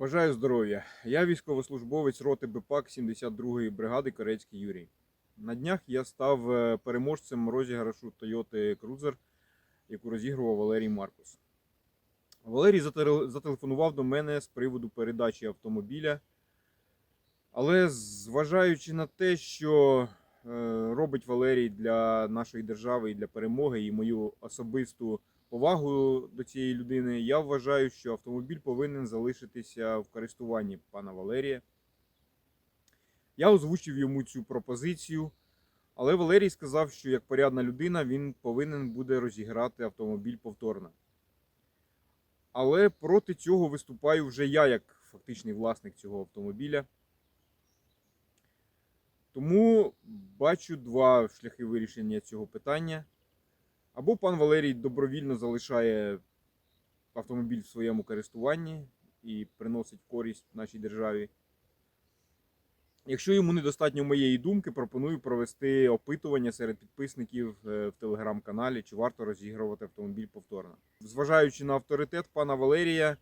Бажаю здоров'я. Я військовослужбовець роти БПАК 72-ї бригади Корецький Юрій. На днях я став е, переможцем розіграшу Toyota Cruiser, яку розігрував Валерій Маркус. Валерій зателефонував до мене з приводу передачі автомобіля. Але зважаючи на те, що е, робить Валерій для нашої держави і для перемоги, і мою особисту повагу до цієї людини, я вважаю, що автомобіль повинен залишитися в користуванні пана Валерія. Я озвучив йому цю пропозицію, але Валерій сказав, що як порядна людина він повинен буде розіграти автомобіль повторно. Але проти цього виступаю вже я, як фактичний власник цього автомобіля. Тому бачу два шляхи вирішення цього питання. Або пан Валерій добровільно залишає автомобіль в своєму користуванні і приносить користь нашій державі. Якщо йому недостатньо моєї думки, пропоную провести опитування серед підписників е, в телеграм-каналі, чи варто розігрувати автомобіль повторно. Зважаючи на авторитет пана Валерія,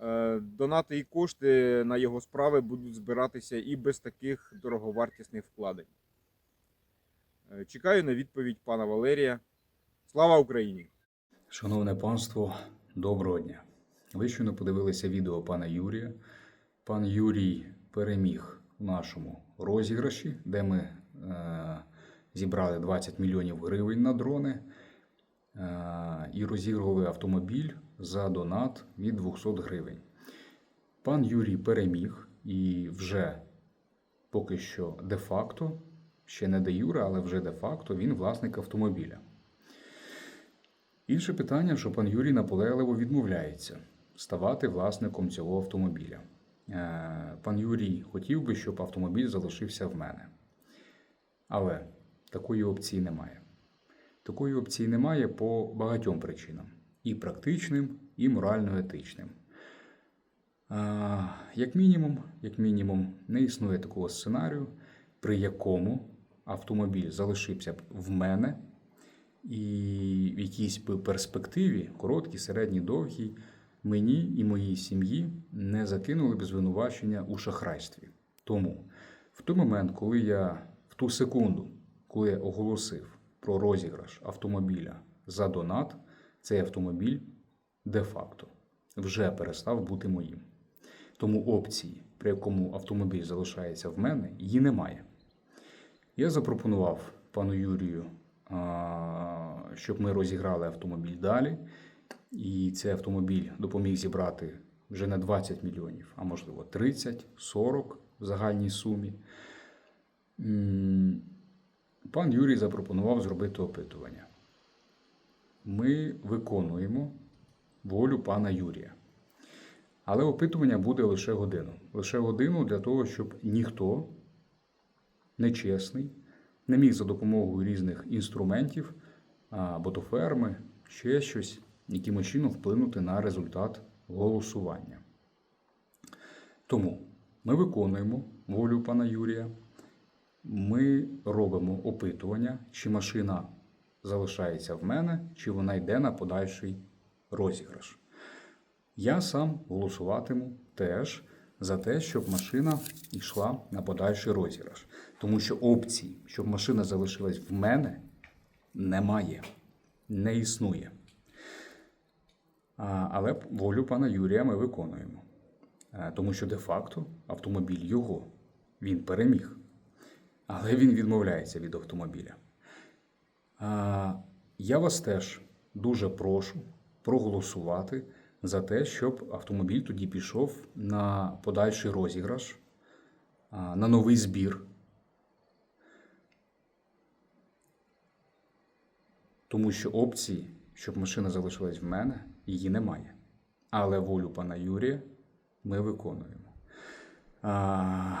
е, донати і кошти на його справи будуть збиратися і без таких дороговартісних вкладень. Е, Чекаю на відповідь пана Валерія. Слава Україні! Шановне панство, доброго дня. Ви щойно подивилися відео пана Юрія. Пан Юрій переміг у нашому розіграші, де ми е, зібрали 20 мільйонів гривень на дрони е, і розігрували автомобіль за донат від 200 гривень. Пан Юрій переміг і вже поки що де-факто, ще не де юре, але вже де-факто він власник автомобіля. Інше питання, що пан Юрій наполегливо відмовляється ставати власником цього автомобіля. Е, Пан Юрій хотів би, щоб автомобіль залишився в мене. Але такої опції немає. Такої опції немає по багатьом причинам: і практичним, і морально-етичним. Е, Як мінімум, як мінімум, не існує такого сценарію, при якому автомобіль залишився б в мене і в якійсь перспективі, короткій, середній, довгій, мені і моїй сім'ї не закинули б звинувачення у шахрайстві. Тому в той момент, коли я в ту секунду, коли я оголосив про розіграш автомобіля за донат, цей автомобіль де-факто вже перестав бути моїм. Тому опції, при якому автомобіль залишається в мене, її немає. Я запропонував пану Юрію, щоб ми розіграли автомобіль далі. І цей автомобіль допоміг зібрати вже не 20 мільйонів, а можливо 30, 40 в загальній сумі. Пан Юрій запропонував зробити опитування. Ми виконуємо волю пана Юрія. Але опитування буде лише годину. Лише годину для того, щоб ніхто нечесний не міг за допомогою різних інструментів, ботоферми, ще щось, якимось чином вплинути на результат голосування. Тому ми виконуємо волю пана Юрія. Ми робимо опитування, чи машина залишається в мене, чи вона йде на подальший розіграш. Я сам голосуватиму теж за те, щоб машина йшла на подальший розіграш. Тому що опції, щоб машина залишилась в мене, немає, не існує. Але волю пана Юрія ми виконуємо. Тому що де-факто автомобіль його, він переміг. Але він відмовляється від автомобіля. Я вас теж дуже прошу проголосувати за те, щоб автомобіль тоді пішов на подальший розіграш, на новий збір. Тому що опції, щоб машина залишилась в мене, її немає. Але волю пана Юрія ми виконуємо. А,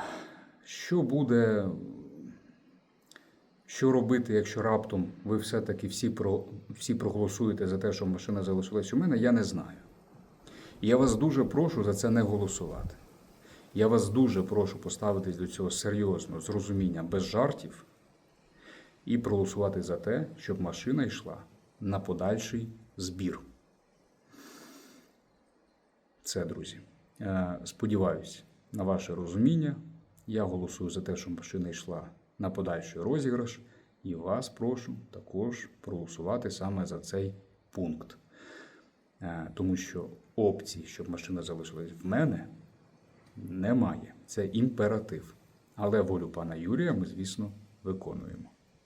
що буде, що робити, якщо раптом ви все-таки всі, про, всі проголосуєте за те, щоб машина залишилась у мене, я не знаю. Я вас дуже прошу за це не голосувати. Я вас дуже прошу поставитись до цього серйозно, з розумінням, без жартів, і проголосувати за те, щоб машина йшла на подальший збір. Це, друзі. Е, Сподіваюсь на ваше розуміння. Я голосую за те, щоб машина йшла на подальший розіграш, і вас прошу також проголосувати саме за цей пункт. Е, Тому що опції, щоб машина залишилась в мене, немає. Це імператив. Але волю пана Юрія ми, звісно, виконуємо.